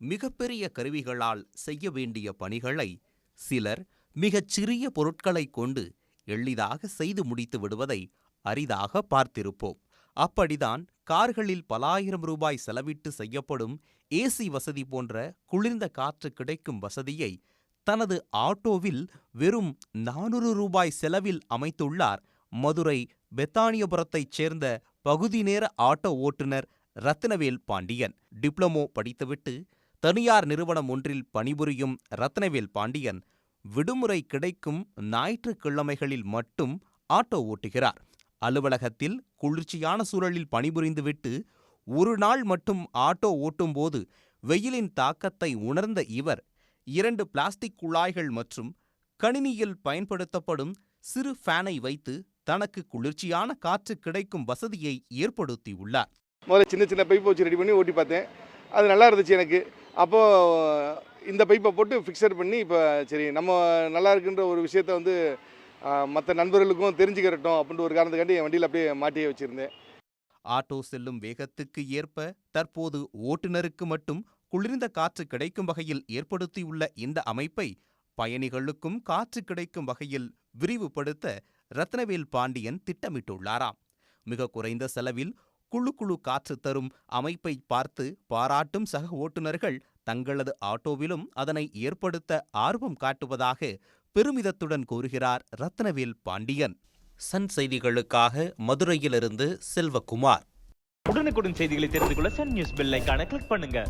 மிகப்பெரிய கருவிகளால் செய்ய வேண்டிய பணிகளை சிலர் மிகச் சிறிய பொருட்களைக் கொண்டு எளிதாக செய்து முடித்து விடுவதை அரிதாக பார்த்திருப்போம். அப்படிதான் கார்களில் பலாயிரம் ரூபாய் செலவிட்டு செய்யப்படும் ஏசி வசதி போன்ற குளிர்ந்த காற்று கிடைக்கும் வசதியை தனது ஆட்டோவில் வெறும் நானூறு ரூபாய் செலவில் அமைத்துள்ளார் மதுரை பெத்தானியபுரத்தைச் சேர்ந்த பகுதி நேர ஆட்டோ ஓட்டுநர் ரத்னவேல் பாண்டியன். டிப்ளமோ படித்துவிட்டு தனியார் நிறுவனம் ஒன்றில் பணிபுரியும் ரத்னவேல் பாண்டியன் விடுமுறை கிடைக்கும் ஞாயிற்றுக்கிழமைகளில் மட்டும் ஆட்டோ ஓட்டுகிறார். அலுவலகத்தில் குளிர்ச்சியான சூழலில் பணிபுரிந்துவிட்டு ஒரு நாள் மட்டும் ஆட்டோ ஓட்டும்போது வெயிலின் தாக்கத்தை உணர்ந்த இவர் இரண்டு பிளாஸ்டிக் குழாய்கள் மற்றும் கணினியில் பயன்படுத்தப்படும் சிறு ஃபேனை வைத்து தனக்கு குளிர்ச்சியான காற்று கிடைக்கும் வசதியை ஏற்படுத்தியுள்ளார். முதல்ல சின்ன சின்ன பைப் வச்சு ரெடி பண்ணி ஓட்டி பார்த்தேன். அது நல்லா இருந்துச்சு எனக்கு. அப்போது இந்த பைப்பை போட்டு ஃபிக்ஸட் பண்ணி இப்போ சரி நம்ம நல்லா இருக்குன்ற ஒரு விஷயத்த வந்து மற்ற நண்பர்களுக்கும் தெரிஞ்சுக்கிறட்டும் அப்படின்ற ஒரு காரணத்துக்காண்டி என் வண்டியில் அப்படியே மாட்டியே வச்சுருந்தேன். ஆட்டோ செல்லும் வேகத்துக்கு ஏற்ப தற்போது ஓட்டுநருக்கு மட்டும் குளிர்ந்த காற்று கிடைக்கும் வகையில் ஏற்படுத்தியுள்ள இந்த அமைப்பை பயணிகளுக்கும் காற்று கிடைக்கும் வகையில் விரிவுபடுத்த ரத்னவேல் பாண்டியன் திட்டமிட்டுள்ளாராம். மிக குறைந்த செலவில் குழு குழு காற்று தரும் அமைப்பை பார்த்து பாராட்டும் சக ஓட்டுநர்கள் தங்களது ஆட்டோவிலும் அதனை ஏற்படுத்த ஆர்வம் காட்டுவதாக பெருமிதத்துடன் கூறுகிறார் ரத்னவேல் பாண்டியன். சன் செய்திகளுக்காக மதுரையிலிருந்து செல்வகுமார். உடனுக்குடன் செய்திகளை தெரிந்து கொள்ள சன் நியூஸ் பெல் கிளிக் பண்ணுங்க.